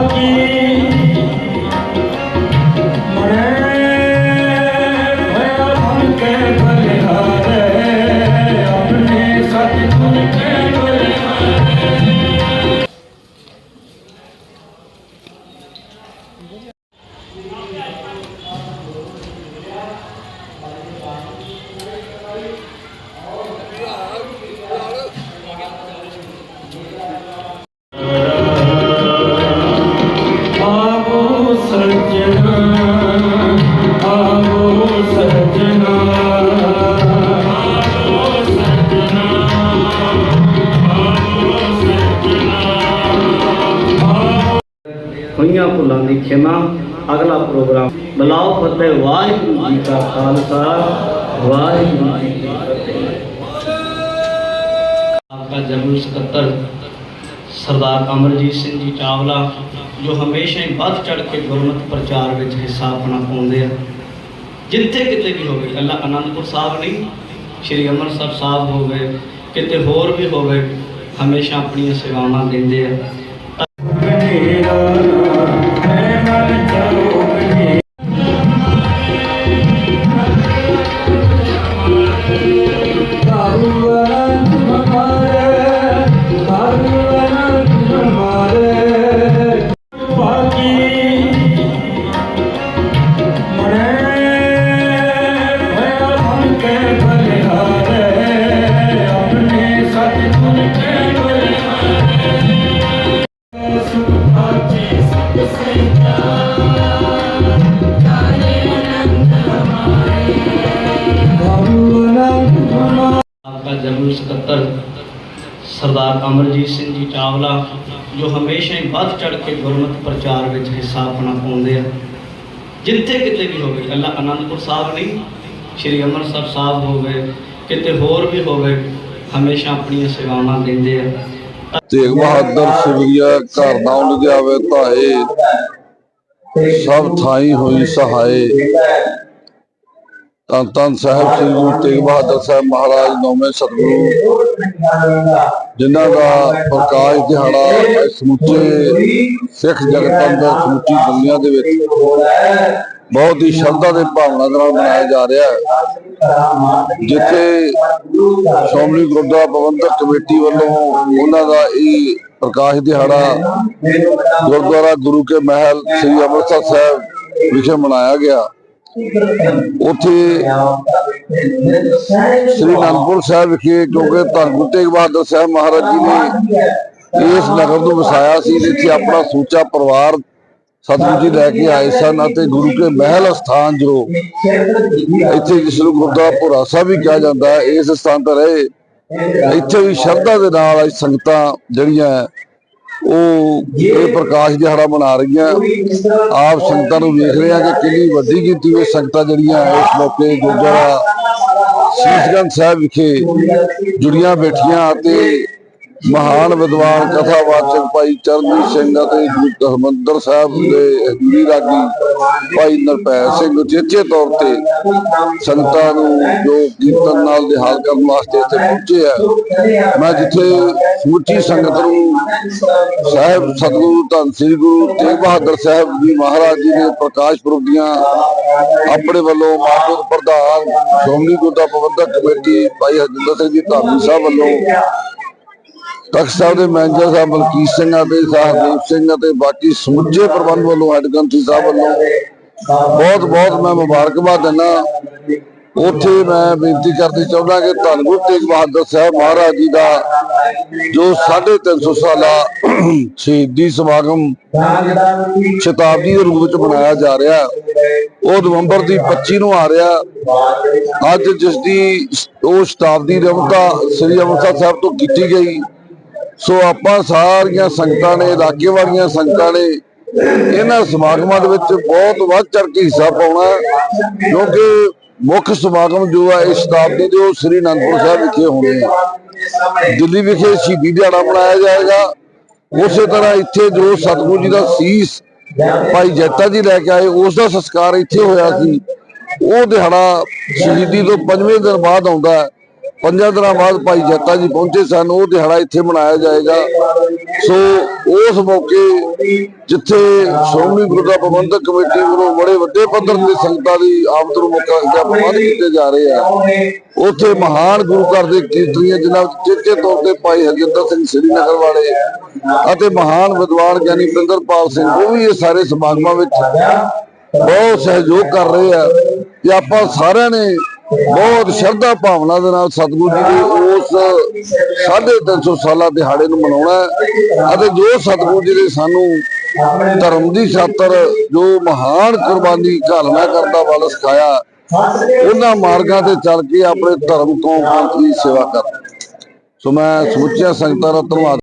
ਬਾਕੀ ਹੋਈਆਂ ਭੁੱਲਾਂ ਦੀ ਖਿਮਾ, ਅਗਲਾ ਪ੍ਰੋਗਰਾਮ, ਬਲਾਉ ਫਤਿਹ, ਵਾਹਿਗੁਰੂ ਜੀ ਕਾ ਖਾਲਸਾ, ਵਾਹਿਗੁਰੂ ਜੀ ਕੀ ਫਤਿਹ। ਆਪਕਾ ਜਨਰਲ ਸਕੱਤਰ ਸਰਦਾਰ ਅਮਰਜੀਤ ਸਿੰਘ ਜੀ ਚਾਵਲਾ, ਜੋ ਹਮੇਸ਼ਾ ਹੀ ਵੱਧ ਚੜ ਕੇ ਗੁਰਮਤਿ ਪ੍ਰਚਾਰ ਵਿੱਚ ਹਿੱਸਾ ਆਪਣਾ ਪਾਉਂਦੇ ਆ। ਜਿੱਥੇ ਕਿਤੇ ਵੀ ਹੋਵੇ ਅੱਲਾ ਅਨੰਦਪੁਰ ਸਾਹਿਬ ਨਹੀਂ, ਸ਼੍ਰੀ ਅੰਮ੍ਰਿਤਸਰ ਸਾਹਿਬ ਹੋਵੇ ਕਿਤੇ ਹੋਰ ਵੀ ਹੋਵੇ, ਹਮੇਸ਼ਾ ਆਪਣੀਆਂ ਸੇਵਾਵਾਂ ਦਿੰਦੇ ਆ। ਕੌਮੀ ਸਕੱਤਰ ਸਰਦਾਰ ਅਮਰਜੀਤ ਸਿੰਘ ਜੀ ਚਾਵਲਾ, ਜੋ ਹਮੇਸ਼ਾ ਹੀ ਵੱਧ ਚੜ ਕੇ ਗੁਰਮਤਿ ਪ੍ਰਚਾਰ ਵਿੱਚ ਹਿੱਸਾ ਆਪਣਾ ਪਾਉਂਦੇ ਆ। ਜਿੱਥੇ ਕਿਤੇ ਵੀ ਹੋਵੇ ਅੱਲਾ ਅਨੰਦਪੁਰ ਸਾਹਿਬ ਨਹੀਂ, ਸ਼੍ਰੀ ਅੰਮ੍ਰਿਤਸਰ ਸਾਹਿਬ ਹੋਵੇ, ਕਿਤੇ ਹੋਰ ਵੀ ਹੋਵੇ, ਹਮੇਸ਼ਾ ਆਪਣੀਆਂ ਸੇਵਾਵਾਂ ਦਿੰਦੇ ਆ। ਤੇ ਬਹਾਦਰ ਸੁਗਰੀਆ ਘਰ ਨਾ ਉਲਝ ਆਵੇ ਤਾਏ ਸਭ ਥਾਈ ਹੋਈ ਸਹਾਏ ਤਾਂ ਤਾਂ ਸਾਹਿਬ ਸ੍ਰੀ ਗੁਰੂ ਤੇਗ ਬਹਾਦਰ ਸਾਹਿਬ ਮਹਾਰਾਜ ਨੌਵੇਂ ਸਤਿਗੁਰੂ। ਜਿਨ੍ਹਾਂ ਦਾ ਪ੍ਰਕਾਸ਼ ਦਿਹਾੜਾ ਸਮੁੱਚੇ ਸਿੱਖ ਜਗਤ ਅੰਦਰ ਸਮੁੱਚੀ ਦੁਨੀਆ ਦੇ ਵਿੱਚ ਬਹੁਤ ਹੀ ਸ਼ਰਧਾ ਦੇ ਭਾਵਨਾ ਦੇ ਨਾਲ ਮਨਾਇਆ ਜਾ ਰਿਹਾ ਹੈ। ਜਿੱਥੇ ਸ਼੍ਰੋਮਣੀ ਗੁਰਦੁਆਰਾ ਪ੍ਰਬੰਧਕ ਕਮੇਟੀ ਵੱਲੋਂ ਉਹਨਾਂ ਦਾ ਇਹ ਪ੍ਰਕਾਸ਼ ਦਿਹਾੜਾ ਗੁਰਦੁਆਰਾ ਗੁਰੂ ਕੇ ਮਹਿਲ ਸ੍ਰੀ ਅੰਮ੍ਰਿਤਸਰ ਸਾਹਿਬ ਵਿਖੇ ਮਨਾਇਆ ਗਿਆ। ਉੱਥੇ ਸ੍ਰੀ ਅਨੰਦਪੁਰ ਸਾਹਿਬ ਵਿਖੇ, ਕਿਉਂਕਿ ਧੰਨ ਗੁਰੂ ਤੇਗ ਬਹਾਦਰ ਸਾਹਿਬ ਮਹਾਰਾਜ ਜੀ ਨੇ ਇਸ ਨਗਰ ਨੂੰ ਵਸਾਇਆ ਸੀ ਇੱਥੇ ਆਪਣਾ ਸੂਚਾ ਪਰਿਵਾਰ ਸਤਿਗੁਰੂ ਜੀ ਲੈ ਕੇ ਆਏ ਸਨ ਅਤੇ ਗੁਰੂ ਕੇ ਮਹਿਲ ਸਥਾਨ ਜੋ ਇੱਥੇ ਜਿਸ ਨੂੰ ਗੁਰਦੁਆਰਾ ਭੋਰਾ ਵੀ ਕਿਹਾ ਜਾਂਦਾ ਹੈ, ਇਸ ਸਥਾਨ ਤੇ ਰਹੇ। ਇੱਥੇ ਵੀ ਸ਼ਰਧਾ ਦੇ ਨਾਲ ਸੰਗਤਾਂ ਜਿਹੜੀਆਂ ਉਹ ਇਹ ਪ੍ਰਕਾਸ਼ ਦਿਹਾੜਾ ਮਨਾ ਰਹੀਆਂ। ਆਪ ਸੰਗਤਾਂ ਨੂੰ ਵੇਖ ਰਹੇ ਆ ਕਿ ਕਿੰਨੀ ਵੱਡੀ ਗਿਣਤੀ ਵਿੱਚ ਸੰਗਤਾਂ ਜਿਹੜੀਆਂ ਇਸ ਮੌਕੇ ਗੁਰਦੁਆਰਾ ਸੀਸਗੰਜ ਸਾਹਿਬ ਵਿਖੇ ਜੁੜੀਆਂ ਬੈਠੀਆਂ ਅਤੇ ਮਹਾਨ ਵਿਦਵਾਨ ਕਥਾਵਾਚਕ ਭਾਈ ਚਰਨਜੀਤ ਸਿੰਘ ਅਤੇ ਹਰਮੰਦਰ ਸਾਹਿਬ ਦੇ ਹਜ਼ੂਰੀ ਰਾਗੀ ਭਾਈ ਨਰਪੈ ਸਿੰਘ ਚੇਚੇ ਤੌਰ ਤੇ ਸੰਗਤਾਂ ਨੂੰ ਜੋ ਕੀਰਤਨ ਨਾਲ ਦੇ ਕਰਨ ਵਾਸਤੇ ਇੱਥੇ ਪਹੁੰਚੇ ਆ। ਮੈਂ ਜਿੱਥੇ ਸਮੁੱਚੀ ਸੰਗਤ ਨੂੰ ਸਾਹਿਬ ਸਤਿਗੁਰੂ, ਧੰਨ ਸ੍ਰੀ ਗੁਰੂ ਤੇਗ ਬਹਾਦਰ ਸਾਹਿਬ ਜੀ ਮਹਾਰਾਜ ਜੀ ਨੇ ਪ੍ਰਕਾਸ਼ ਪੁਰਬ ਦੀਆਂ ਆਪਣੇ ਵੱਲੋਂ ਮਾਨਯੋਗ ਪ੍ਰਧਾਨ ਸ਼੍ਰੋਮਣੀ ਗੁਰਦੁਆਰਾ ਪ੍ਰਬੰਧਕ ਕਮੇਟੀ ਭਾਈ ਹਰਜਿੰਦਰ ਸਿੰਘ ਜੀ ਧਾਮੀ ਸਾਹਿਬ ਵੱਲੋਂ ਤਖਤ ਸਾਹਿਬ ਦੇ ਮੈਨੇਜਰ ਸਾਹਿਬ ਬਲਕੀਤ ਸਿੰਘ ਅਤੇ ਸਾਹਿਬਦੀਪ ਸਿੰਘ ਅਤੇ ਬਾਕੀ ਸਮੁੱਚੇ ਪ੍ਰਬੰਧ ਵੱਲੋਂ ਹੈੱਡ ਕੰਟਰੀ ਸਾਹਿਬ ਵੱਲੋਂ ਬਹੁਤ ਬਹੁਤ ਮੈਂ ਮੁਬਾਰਕਬਾਦ ਦਿੰਦਾ। ਉੱਥੇ ਮੈਂ ਬੇਨਤੀ ਕਰਨੀ ਚਾਹੁੰਦਾ ਕਿ ਧੰਨ ਗੁਰੂ ਤੇਗ ਬਹਾਦਰ ਸਾਹਿਬ ਮਹਾਰਾਜ ਜੀ ਦਾ ਜੋ 350 ਸਾਲਾ ਸ਼ਹੀਦੀ ਸਮਾਗਮ ਸ਼ਤਾਬਦੀ ਦੇ ਰੂਪ ਵਿੱਚ ਮਨਾਇਆ ਜਾ ਰਿਹਾ, ਉਹ ਨਵੰਬਰ ਦੀ 25 ਨੂੰ ਆ ਰਿਹਾ। ਅੱਜ ਜਿਸ ਦੀ ਉਹ ਸ਼ਤਾਬਦੀ ਰਮਤਾ ਸ੍ਰੀ ਅੰਮ੍ਰਿਤਸਰ ਸਾਹਿਬ ਤੋਂ ਕੀਤੀ ਗਈ। ਸੋ ਆਪਾਂ ਸਾਰੀਆਂ ਸੰਗਤਾਂ ਨੇ ਇਲਾਕੇ ਵਾਲੀਆਂ ਸੰਗਤਾਂ ਨੇ, ਇਹਨਾਂ ਸਮਾਗਮਾਂ ਦੇ ਵਿੱਚ ਬਹੁਤ ਵੱਧ ਚੜ ਕੇ ਹਿੱਸਾ ਪਾਉਣਾ ਕਿਉਂਕਿ ਮੁੱਖ ਸਮਾਗਮ ਜੋ ਹੈ ਇਸ ਸ਼ਤਾਬਦੀ ਦੇ ਉਹ ਸ੍ਰੀ ਅਨੰਦਪੁਰ ਸਾਹਿਬ ਵਿਖੇ ਹੋਣੇ ਆ ਦਿੱਲੀ ਵਿਖੇ ਸ਼ਹੀਦੀ ਦਿਹਾੜਾ ਮਨਾਇਆ ਜਾਏਗਾ। ਉਸੇ ਤਰ੍ਹਾਂ ਇੱਥੇ ਜੋ ਸਤਿਗੁਰੂ ਜੀ ਦਾ ਸੀਸ ਭਾਈ ਜੈਤਾ ਜੀ ਲੈ ਕੇ ਆਏ, ਉਸ ਦਾ ਸੰਸਕਾਰ ਇੱਥੇ ਹੋਇਆ ਸੀ। ਉਹ ਦਿਹਾੜਾ ਸ਼ਹੀਦੀ ਤੋਂ ਪੰਜਵੇਂ ਦਿਨ ਬਾਅਦ ਆਉਂਦਾ ਹੈ। ਪੰਜਾਂ ਦਿਨਾਂ ਬਾਅਦ ਭਾਈ ਜੱਤਾ ਜੀ ਪਹੁੰਚੇ ਸਨ, ਉਹ ਦਿਹਾੜਾ ਇੱਥੇ ਮਨਾਇਆ ਜਾਏਗਾ। ਸੋ ਉਸ ਮੌਕੇ ਜਿੱਥੇ ਸ਼੍ਰੋਮਣੀ ਗੁਰਦੁਆਰਾ ਪ੍ਰਬੰਧਕ ਕਮੇਟੀ ਵੱਲੋਂ ਬੜੇ ਵੱਡੇ ਪੱਧਰ ਤੇ ਸੰਗਤਾਂ ਦੀ ਆਮਦ ਨੂੰ ਮੁੱਖ ਰੱਖਦਿਆਂ ਪ੍ਰਬੰਧ ਕੀਤੇ ਜਾ ਰਹੇ ਆ, ਉੱਥੇ ਮਹਾਨ ਗੁਰੂ ਘਰ ਦੇ ਕੀਰਤਨੀਏ ਜਿਨ੍ਹਾਂ ਵਿੱਚ ਚੇਚੇ ਤੌਰ ਤੇ ਭਾਈ ਹਰਜਿੰਦਰ ਸਿੰਘ ਸ੍ਰੀਨਗਰ ਵਾਲੇ ਅਤੇ ਮਹਾਨ ਵਿਦਵਾਨ ਗਿਆਨੀ ਪਿੰਦਰਪਾਲ ਸਿੰਘ, ਉਹ ਵੀ ਇਹ ਸਾਰੇ ਸਮਾਗਮਾਂ ਵਿੱਚ ਬਹੁਤ ਸਹਿਯੋਗ ਕਰ ਰਹੇ ਆ। ਤੇ ਆਪਾਂ ਸਾਰਿਆਂ ਨੇ ਬਹੁਤ ਸ਼ਰਧਾ ਭਾਵਨਾ ਦੇ ਨਾਲ ਸਤਿਗੁਰੂ ਜੀ ਦੇ ਉਸ 350 ਸਾਲਾ ਦਿਹਾੜੇ ਨੂੰ ਮਨਾਉਣਾ ਅਤੇ ਜੋ ਸਤਿਗੁਰੂ ਜੀ ਨੇ ਸਾਨੂੰ ਧਰਮ ਦੀ ਖਾਤਰ ਜੋ ਮਹਾਨ ਕੁਰਬਾਨੀ ਘਾਲਣਾ ਕਰਦਾ ਵੱਲ ਸਿਖਾਇਆ, ਉਹਨਾਂ ਮਾਰਗਾਂ ਤੇ ਚੱਲ ਕੇ ਆਪਣੇ ਧਰਮ ਕੌਮ ਪੰਥ ਦੀ ਸੇਵਾ ਕਰ ਸੋ ਮੈਂ ਸਮੁੱਚੀਆਂ ਸੰਗਤਾਂ ਦਾ ਧੰਨਵਾਦ